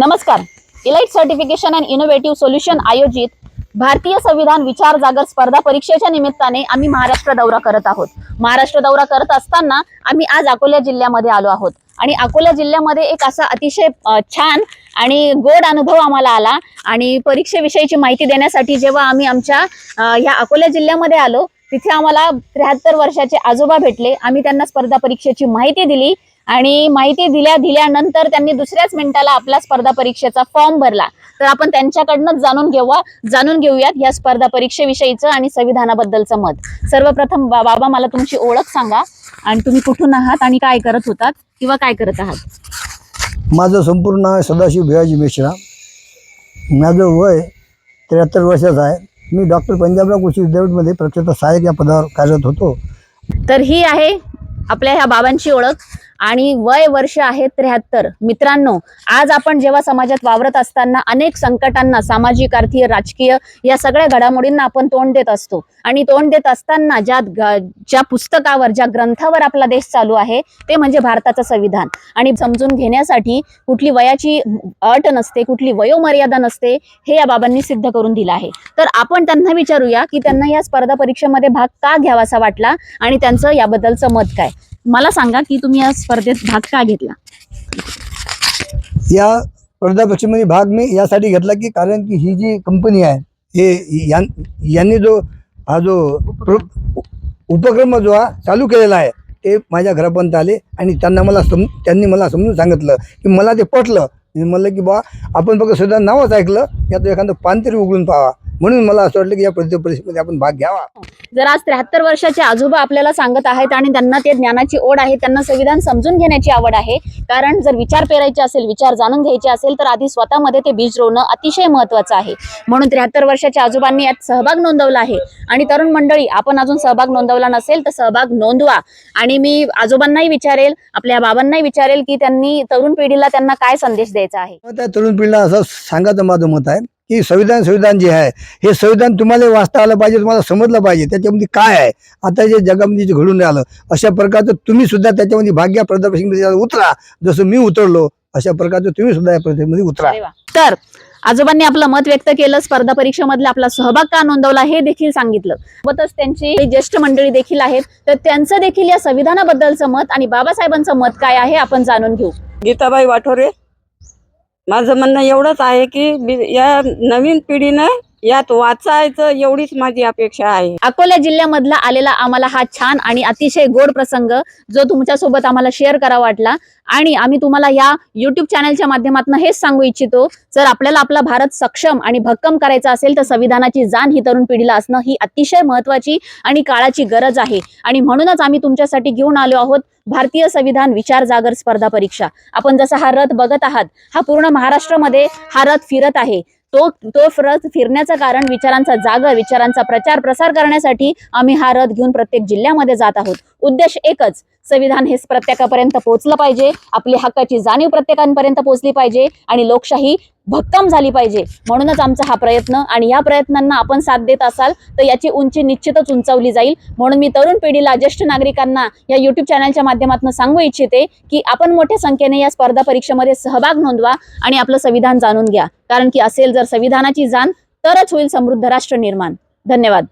नमस्कार. Elite certification and innovative solution आयोजित भारतीय संविधान विचार जागर स्पर्धा परीक्षेच्या निमित्ताने आम्ही महाराष्ट्र दौरा करत आहोत. महाराष्ट्र दौरा करत असताना आम्ही आज अकोला जिल्ह्यामध्ये आलो आहोत. आणि अकोला जिल्ह्यामध्ये एक असा अतिशय छान आणि गोड अनुभव आम्हाला आला. आणि परीक्षेविषयीची माहिती देण्यासाठी जेव्हा आम्ही आमच्या ह्या अकोला जिल्ह्यामध्ये आलो तिथे आम्हाला त्र्याहत्तर वर्षाचे आजोबा भेटले. आम्ही त्यांना स्पर्धा परीक्षेची माहिती दिली. आणि माहिती दिल्या दिल्यानंतर त्यांनी दुसऱ्याच मिनिटाला आपला स्पर्धा परीक्षेचा फॉर्म भरला. तर आपण त्यांच्याकडनंच जाणून घेऊया जाणून घेऊयात या स्पर्धा परीक्षेविषयीचं आणि संविधानाबद्दलचं मत. सर्वप्रथम बाबा मला तुमची ओळख सांगा. आणि तुम्ही कुठून आहात आणि काय करत होतात किंवा काय करत आहात? माझं संपूर्ण नाव सदाशिव भिवाजी मिश्रा. माझं वय त्र्याहत्तर वर्षाचं आहे. मी डॉक्टर पंजाबराव कृषी विद्यापीठमध्ये प्रत्यक्ष सहाय्यक या पदावर कार्यरत होतो. तर ही आहे आपल्या ह्या बाबांची ओळख. आणि वय वर्ष आहे त्र्याहत्तर. मित्रांनो आज आपण जेव्हा समाजात वावरत असताना अनेक संकटांना सामाजिक आर्थिक राजकीय या सगळ्या घडामोडींना आपण तोंड देत असतो. आणि तोंड देत असताना ज्या ज्या पुस्तकावर ज्या ग्रंथावर आपला देश चालू आहे ते म्हणजे भारताचं संविधान. आणि समजून घेण्यासाठी कुठली वयाची अट नसते कुठली वयोमर्यादा नसते हे या बाबांनी सिद्ध करून दिलं आहे. तर आपण त्यांना विचारूया की त्यांना या स्पर्धा परीक्षेमध्ये भाग का घ्यावासा वाटला आणि त्यांचं याबद्दलचं मत काय? मला सांगा की तुम्ही या स्पर्धेत भाग का घेतला? या स्पर्धा पक्षामध्ये भाग मी यासाठी घेतला की कारण की ही जी कंपनी आहे हे यां यांनी जो हा जो उपक्रम जो हा चालू केलेला आहे ते माझ्या घरापर्यंत आले आणि त्यांना मला सम त्यांनी मला समजून सांगितलं की मला ते पटलं. म्हणलं की बा आपण फक्त सुद्धा नावच ऐकलं यात एखादं पान तरी उघडून पाहा. म्हणून मला असं वाटलं की या प्रत्येक परीक्षेमध्ये आपण भाग घ्यावा. जर आज त्र्याहत्तर वर्षाचे आजोबा आपल्याला सांगत आहेत आणि त्यांना ते ज्ञानाची ओढ आहे त्यांना संविधान समजून घेण्याची आवड आहे कारण जर विचार पेरायचे असेल विचार जाणून घ्यायचे असेल तर आधी स्वतःमध्ये ते बीज रोवणं अतिशय महत्वाचं आहे. म्हणून त्र्याहत्तर वर्षाच्या आजोबांनी यात सहभाग नोंदवला आहे. आणि तरुण मंडळी आपण अजून सहभाग नोंदवला नसेल तर सहभाग नोंदवा. आणि मी आजोबांनाही विचारेल आपल्या बाबांनाही विचारेल की त्यांनी तरुण पिढीला त्यांना काय संदेश द्यायचा आहे? तरुण पिढीला असं सांगायचं माझं मत आहे की संविधान संविधान जे आहे हे संविधान तुम्हाला वाचता आलं पाहिजे तुम्हाला समजलं पाहिजे त्याच्यामध्ये काय आहे? आता जे जगामध्ये जे घडून राहिलं अशा प्रकारचं तुम्ही सुद्धा त्याच्यामध्ये भाग्य प्रदर्शनमध्ये उतरा. जसं मी उतरलो अशा प्रकारचं तुम्ही सुद्धा या प्रदर्शनमध्ये उतरा. तर आजोबांनी आपलं मत व्यक्त केलं स्पर्धा परीक्षेमधला आपला सहभाग का नोंदवला हे देखील सांगितलं. सोबतच त्यांची ज्येष्ठ मंडळी देखील आहेत तर त्यांचं देखील या संविधानाबद्दलचं मत आणि बाबासाहेबांचं मत काय आहे आपण जाणून घेऊ. गीताबाई वाठोरे माझं म्हणणं एवढंच आहे की बी- या नवीन पिढीनं यात वाचायचं एवढीच माझी अपेक्षा आहे. अकोला जिल्ह्यामधला आलेला आम्हाला हा छान आणि अतिशय गोड प्रसंग जो तुमच्यासोबत आम्हाला शेअर करा वाटला. आणि आम्ही तुम्हाला या युट्यूब चॅनलच्या माध्यमातून हेच सांगू इच्छितो जर आपल्याला आपला भारत सक्षम आणि भक्कम करायचा असेल तर संविधानाची जाण ही तरुण पिढीला असणं ही अतिशय महत्वाची आणि काळाची गरज आहे. आणि म्हणूनच आम्ही तुमच्यासाठी घेऊन आलो आहोत भारतीय संविधान विचार जागर स्पर्धा परीक्षा. आपण जसा हा रथ बघत आहात हा पूर्ण महाराष्ट्रामध्ये हा रथ फिरत आहे. तो तो रथ फिरण्याचं कारण विचारांचा जागर विचारांचा प्रचार प्रसार करण्यासाठी आम्ही हा रथ घेऊन प्रत्येक जिल्ह्यामध्ये जात आहोत. उद्देश एकच संविधान हे प्रत्येकापर्यंत पोहोचलं पाहिजे. आपली हक्काची जाणीव प्रत्येकांपर्यंत पोहोचली पाहिजे आणि लोकशाही भक्कम झाली पाहिजे. म्हणूनच आमचा हा प्रयत्न आणि या प्रयत्नांना आपण साथ देत असाल तर याची उंची निश्चितच उंचावली जाईल. म्हणून मी तरुण पिढीला ज्येष्ठ नागरिकांना या युट्यूब चॅनलच्या माध्यमातून सांगू इच्छिते की आपण मोठ्या संख्येने या स्पर्धा परीक्षेमध्ये सहभाग नोंदवा आणि आपलं संविधान जाणून घ्या. कारण की असेल जर संविधानाची जाण तरच होईल समृद्ध राष्ट्र निर्माण. धन्यवाद.